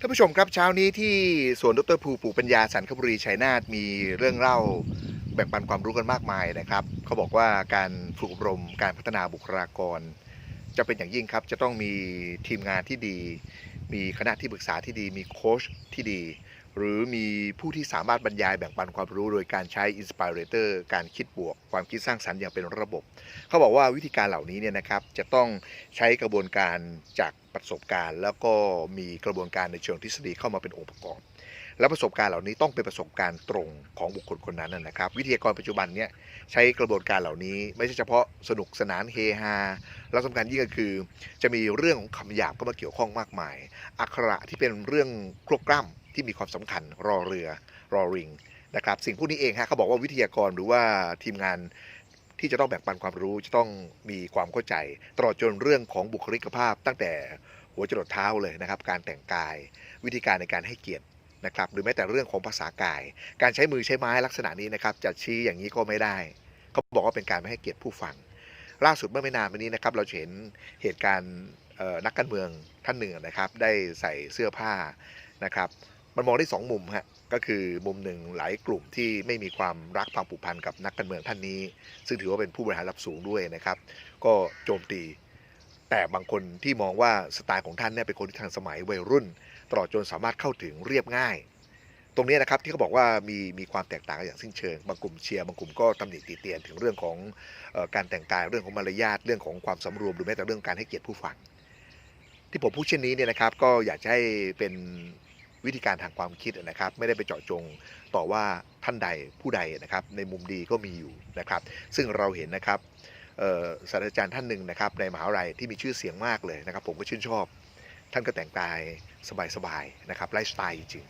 ท่านผู้ชมครับเช้านี้ที่สวนดรภูปู่ปัญญาสันคบุรีชัยนาทมีเรื่องเล่าแบ่งปันความรู้กันมากมายนะครับเขาบอกว่าการฝึกอบรมการพัฒนาบุคลากร จะเป็นอย่างยิ่งครับ จะต้องมีทีมงานที่ดี มีคณะที่ปรึกษาที่ดี มีโค้ชที่ดี หรือมีผู้ที่สามารถบรรยายแบ่งปันความรู้ โดยการใช้อินสปิเรเตอร์การคิดบวก ความคิดสร้างสรรค์อย่างเป็นระบบ เขาบอกว่าวิธีการเหล่านี้เนี่ยนะครับจะต้องใช้กระบวนการจากประสบการณ์ แล้วก็มีกระบวนการในเชิงทฤษฎีเข้ามาเป็นองค์ประกอบ และประสบการณ์เหล่านี้ต้องเป็นประสบการณ์ตรงของบุคคลคนนั้นนะครับ วิทยากรปัจจุบันเนี่ยใช้กระบวนการเหล่านี้ ไม่ใช่เฉพาะสนุกสนานเฮฮาแล้วสำคัญยิ่งก็คือ จะมีเรื่องของคำหยาบเข้ามาเกี่ยวข้องมากมาย อักขระที่เป็นเรื่องครบกล้ำที่มีความสำคัญรอเรือรอริงนะครับสิ่งพวกนี้เองฮะเขาบอกว่าวิทยากรหรือว่าทีมงานที่จะต้องแบ่งปันความรู้จะต้องมีความเข้าใจ ตลอดจนเรื่องของบุคลิกภาพตั้งแต่หัวจรดเท้าเลยนะครับ การแต่งกาย วิธีการในการให้เกียรติ นะครับหรือแม้แต่เรื่องของภาษากาย การใช้มือใช้ไม้ลักษณะนี้นะครับจะชี้อย่างนี้ก็ไม่ได้ เขาบอกว่าเป็นการไม่ให้เกียรติผู้ฟัง ล่าสุดเมื่อไม่นานมานี้นะครับเราเห็นเหตุการณ์นักการเมืองท่านหนึ่งนะครับ ได้ใส่เสื้อผ้านะครับมันมองได้สองมุมฮะก็คือมุมหนึ่งหลายกลุ่มที่ไม่มีความรักความผูกพันกับนักการเมืองท่านนี้ ซึ่งถือว่าเป็นผู้บริหารระดับสูงด้วยนะครับ ก็โจมตี แต่บางคนที่มองว่าสไตล์ของท่านเนี่ยเป็นคนที่ทันสมัยวัยรุ่น ตลอดจนสามารถเข้าถึงเรียบง่าย ตรงนี้นะครับที่เขาบอกว่ามีมีความแตกต่างกันอย่างสิ้นเชิง บางกลุ่มเชียร์บางกลุ่มก็ตำหนิตีเตียนถึงเรื่องของออการแต่งกายเรื่องของมารยาทเรื่องของความสำรวมหรือแม้แต่เรื่องการให้เกียรติผู้ฟัง ที่ผมพูดเช่นนี้เนี่ยนะครับ ก็อยากจะให้เป็นวิธีการทางความคิดนะครับ ไม่ได้ไปเจาะจงต่อว่าท่านใดผู้ใดนะครับ ในมุมดีก็มีอยู่นะครับ ซึ่งเราเห็นนะครับ ศาสตราจารย์ท่านหนึ่งนะครับในมหาวิทยาลัยที่มีชื่อเสียงมากเลยนะครับ ผมก็ชื่นชอบ ท่านก็แต่งกายสบายๆนะครับไลฟ์สไตล์จริง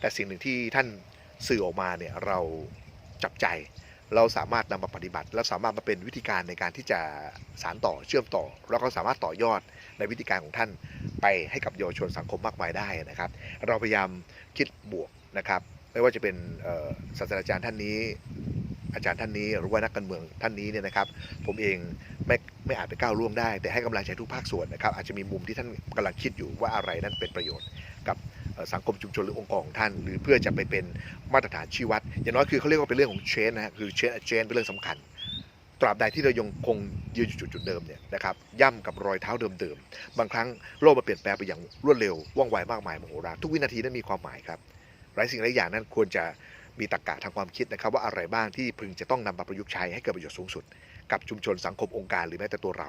แต่สิ่งหนึ่งที่ท่านสื่อออกมาเนี่ยเราจับใจ เราสามารถนำมาปฏิบัติ แล้วสามารถมาเป็นวิธีการในการที่จะสานต่อเชื่อมต่อ แล้วก็สามารถต่อยอดในวิธีการของท่านไปให้กับเยาวชนสังคมมากมายได้นะครับ เราพยายามคิดบวกนะครับ ไม่ว่าจะเป็นศาสตราจารย์ท่านนี้ อาจารย์ท่านนี้หรือว่านักการเมืองท่านนี้เนี่ยนะครับ ผมเองไม่ไม่อาจไปก้าวล่วงได้ แต่ให้กำลังใจทุกภาคส่วนนะครับ อาจจะมีมุมที่ท่านกำลังคิดอยู่ว่าอะไรนั้นเป็นประโยชน์กับสังคมชุมชนหรือองค์กรของท่าน หรือเพื่อจะไปเป็นมาตรฐานชี้วัด อย่างน้อยคือเขาเรียกว่าเป็นเรื่องของเชนนะฮะคือเชนเชนเป็นเรื่องสำคัญ ตราบใดที่เรายังคงยืนอยู่จุดจุดเดิมเนี่ยนะครับย่ำกับรอยเท้าเดิมๆบางครั้งโลกมันเปลี่ยนแปลงไปอย่างรวดเร็วว่องไวมากมายมโหฬารทุกวินาทีนั้นมีความหมายครับหลายสิ่งหลายอย่างนั้นควรจะ มีตรรกะทางความคิดนะครับ ว่าอะไรบ้างที่พึงจะต้องนำมาประยุกต์ใช้ให้เกิดประโยชน์สูงสุด กับชุมชนสังคมองค์การหรือแม้แต่ตัวเรา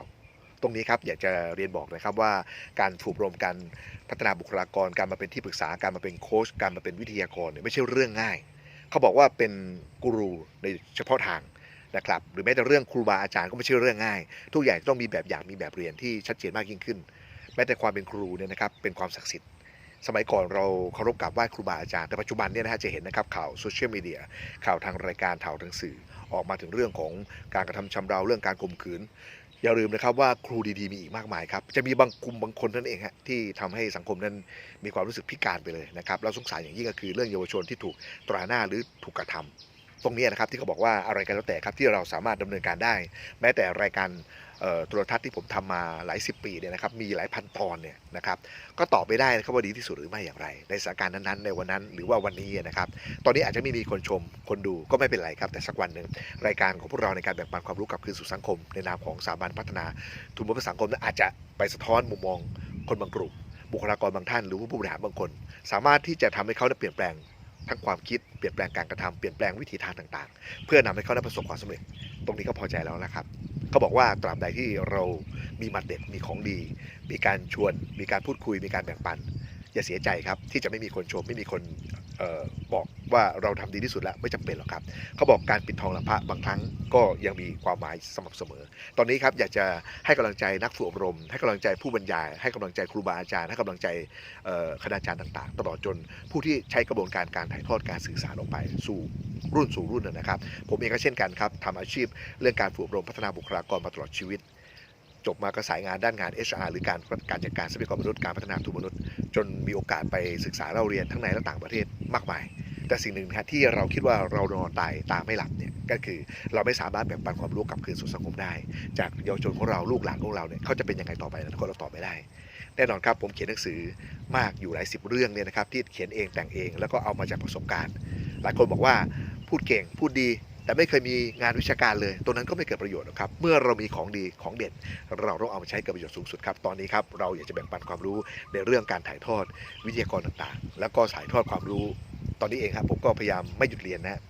ตรงนี้ครับอยากจะเรียนบอกนะครับว่าการฝึกอบรมการพัฒนาบุคลากร การมาเป็นที่ปรึกษาการมาเป็นโค้ชการมาเป็นวิทยากรเนี่ยไม่ใช่เรื่องง่าย เขาบอกว่าเป็นกูรูในเฉพาะทางนะครับหรือแม้แต่เรื่องครูบาอาจารย์ก็ไม่ใช่เรื่องง่าย ทุกอย่างต้องมีแบบอย่างมีแบบเรียนที่ชัดเจนมากยิ่งขึ้น แม้แต่ความเป็นครูเนี่ยนะครับเป็นความศักดิ์สิทธิ์ สมัยก่อนเราเคารพกราบไหว้ครูบาอาจารย์ แต่ปัจจุบันเนี่ยนะฮะจะเห็นนะครับข่าวโซเชียลมีเดียข่าวทางรายการข่าวทางสื่อ ออกมาถึงเรื่องของการกระทำชำเราวเรื่องการข่มขืน อย่าลืมนะครับว่าครูดีๆมีอีกมากมายครับ จะมีบางกลุ่มบางคนนั่นเองฮะที่ทำให้สังคมนั้นมีความรู้สึกพิการไปเลยนะครับเราสงสารอย่างยิ่งก็คือเรื่องเยาวชนที่ถูกตราหน้าหรือถูกกระทำตรงนี้นะครับที่เขาบอกว่าอะไรกันแล้วแต่ครับที่เราสามารถดำเนินการได้ แม้แต่รายการ โทรทัศน์ที่ผมทำมาหลายสิบปีเนี่ยนะครับมีหลายพันตอนเนี่ยนะครับก็ตอบไม่ได้นะครับว่าดีที่สุดหรือไม่อย่างไร ในสถานการณ์นั้นๆ ในวันนั้นหรือว่าวันนี้นะครับตอนนี้อาจจะไม่มีคนชมคนดูก็ไม่เป็นไรครับแต่สักวันหนึ่งรายการของพวกเราในการแบ่งปันความรู้กับคืนสู่สังคม ในนามของสถาบันพัฒนา ทุนบำรุงสังคมนั้นอาจจะไปสะท้อนมุมมองคนบางกลุ่ม บุคลากรบางท่านหรือผู้บริหารบางคน สามารถที่จะทำให้เขาได้เปลี่ยนแปลงทั้งความคิดเปลี่ยนแปลงการกระทำเปลี่ยนแปลงวิถีทางต่าง ๆ เพื่อนำให้เขาได้ประสบความสำเร็จ ตรงนี้ก็พอใจแล้วนะครับ เขาบอกว่าตราบใดที่เรามีมัดเด็ดมีของดี มีการชวน มีการพูดคุย มีการแบ่งปัน อย่าเสียใจครับที่จะไม่มีคนชมไม่มีคนออบอกว่าเราทำดีที่สุดแล้วไม่จำเป็นหรอกครับเขาบอกการปิดทองหลังพระบางครั้งก็ยังมีความหมายสม่ำเสมอ ตอนนี้ครับอยากจะให้กำลังใจนักฝึกอบรม ให้กำลังใจผู้บรรยาย ให้กำลังใจครูบาอาจารย์ให้กำลังใจคณาจารย์ต่างๆ ตลอดจนผู้ที่ใช้กระบวนการการถ่ายทอดการสื่อสารออกไปสู่รุ่นสู่รุ่นนะครับ ผมเองก็เช่นกันครับทำอาชีพเรื่องการฝึกอบรมพัฒนาบุคลากรมาตลอดชีวิต จบมาก็สายงานด้านงาน HR หรือการการจัดการทรัพยากรมนุษย์การพัฒนาทุนมนุษย์ จนมีโอกาสไปศึกษาเราเรียนทั้งในและต่างประเทศมากมาย แต่สิ่งหนึ่งนะฮะที่เราคิดว่าเรานอนตายตาไม่หลับเนี่ยก็คือเราไม่สามารถแบ่งปันความรู้กลับคืนสู่สังคมได้ จากเยาวชนของเราลูกหลานของเราเนี่ยเขาจะเป็นยังไงต่อไปนะทุกคนเราตอบไม่ได้แน่นอนครับผมเขียนหนังสือมากอยู่หลายสิบเรื่องเนี่ยนะครับที่เขียนเองแต่งเองแล้วก็เอามาจากประสบการณ์ หลายคนบอกว่าพูดเก่งพูดดี แต่ไม่เคยมีงานวิชาการเลยตรงนั้นก็ไม่เกิดประโยชน์หรอกครับ เมื่อเรามีของดีของเด่น เราต้องเอามาใช้กับประโยชน์สูงสุดครับ ตอนนี้ครับเราอยากจะแบ่งปันความรู้ในเรื่องการถ่ายทอดวิทยากรต่างๆ แล้วก็ถ่ายทอดความรู้ ตอนนี้เองครับผมก็พยายามไม่หยุดเรียนนะฮะ